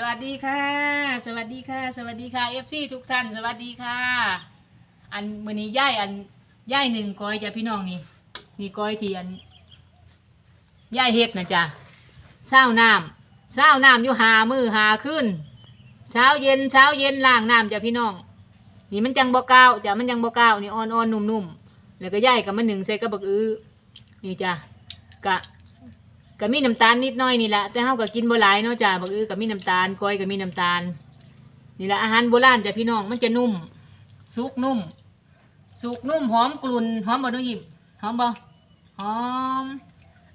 สวัสดีค่ะ สวัสดีค่ะ สวัสดีค่ะเอฟซีทุกท่าน สวัสดีค่ะ อันมือนี้ย่ายอันย่ายหนึ่งก้อยจ้ะพี่น้องนี่นี่ก้อยที่อันย่ายเฮ็ดนะจ๊ะเศร้าน้ำเศร้าน้ำอยู่หามือหาขึ้นเช้าเย็นเช้าเย็นล้างน้ำจ้ะพี่น้อง นี่มันจังบ่ก้าวจ้ะมันยังบ่ก้าวนี่อ่อนๆนุ่มๆแล้วก็ย่ายกับมันหนึ่งใส่กระบอกอื้อนี่จ้ะกะ ก็มีน้ำตาลนิดหน่อยนี่แหละแต่เฮาก็กินบ่หลายเนาะจ้าบักอื้อก็มีน้ำตาลก้อยก็มีน้ำตาล นี่แหละอาหารโบราณจ้ะพี่น้องมันจะนุ่ม สุกนุ่ม สุกนุ่มหอมกลุ่นหอมบ่น้องหยิบหอมบ่หอม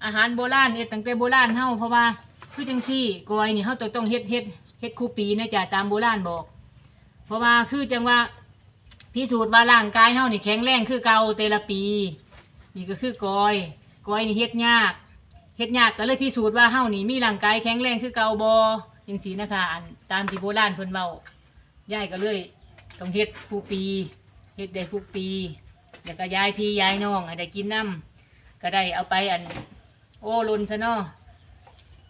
อาหารโบราณเฮ็ดตั้งแต่โบราณเฮาเพราะว่าคือจังซี่ก้อยนี่เฮาต้องต้องเฮ็ดเฮ็ดเฮ็ดคู่ปีนะจ้ะตามโบราณบอก เพราะว่าคือจังว่าพิสูจน์ว่าร่างกายเฮานี่แข็งแรงคือเก่าแต่ละปี นี่ก็คือก้อยก้อยนี่เฮ็ดยาก ฮ็ดยากก็เลยพิสูจน์ว่าเฮานี่มีร่างกายแข็งแรงคือเก่าบ่จังซี่นะคะอันตามที่โบราณเพิ่นเว้ายายก็เลยต้องเฮ็ดผู้ปีเฮ็ดได้ผู้ปีแล้วก็ยายพี่ยายน้องให้ได้กินน้ำก็ได้เอาไปอัน โอ้ลุนซะเนาะ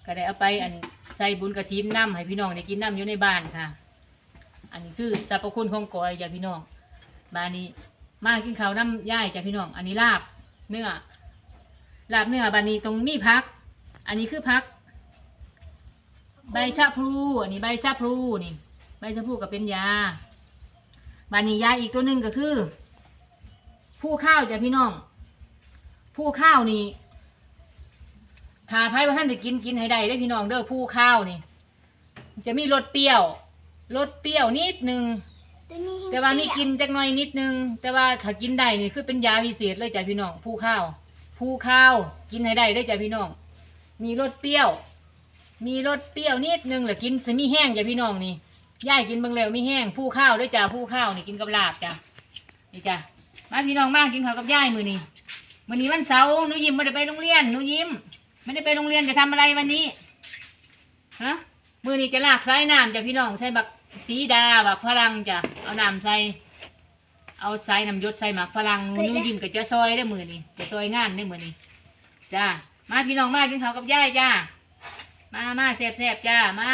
ก็ได้เอาไปอันใส่บุญกระถินน้ำให้พี่น้องได้กินน้ำอยู่ในบ้านค่ะ อันนี้คือสรรพคุณของกอยจ้ะพี่น้องบ้านนี้มากินข้าวน้ำย่ายจ้ะพี่น้อง อันนี้ลาบเนื้อ ลาบเนื้อบานนี้ตรงมีพัก อันนี้คือพัก ใบชะพลูอันนี้ใบชะพลูนี่ใบชะพลูก็เป็นยาบานนี้ยาอีกตัวหนึ่งก็คือ ผู้ข้าวจ้ะพี่น้อง ผู้ข้าวนี่ถ้าไพ่ว่าท่านจะกินกินให้ได้ได้พี่น้องเด้อผู้ข้าวนี่ จะมีรสเปรี้ยวรสเปรี้ยวนิดนึงแต่ว่ามีกินจักหน่อยนิดนึง แต่ว่าถ้ากินได้นี่คือเป็นยาพิเศษเลยจ้ะพี่น้องผู้ข้าว ผู้ข้าวกินให้ได้ได้อจ้ะพี่น้อง มีรสเปรี้ยว มีรสเปรี้ยวนิดนึงแหละกินสมีแห้งจ้ะพี่น้องนี่ย่ายกินเบิ่งแล้วมีแห้งผู้ข้าวด้วยจ้ะผู้ข้าวนี่กินกับลาบจ้ะนี่จ้ะมาพี่น้องมากินข้าวกับย่ายมือนี้มือนี้วันเสาร์หนูยิ้มไม่ได้ไปโรงเรียนหนูยิ้มไม่ได้ไปโรงเรียนจะทำอะไรวันนี้ฮะมือนี้จะลากสายน้ำจ้ะพี่น้องใส่บักสีดาบักพลังจ้ะเอาน้ำใส่ เอาใส่น้ำยศใส่หมักพลังหนูยิ้มกับจะซอยได้อมือนี้จะซอยงานได้อมือนี้จ้ามาพี่น้องมากินข้าวกับย่ายจ้ามามาแซ่บๆจ้ามา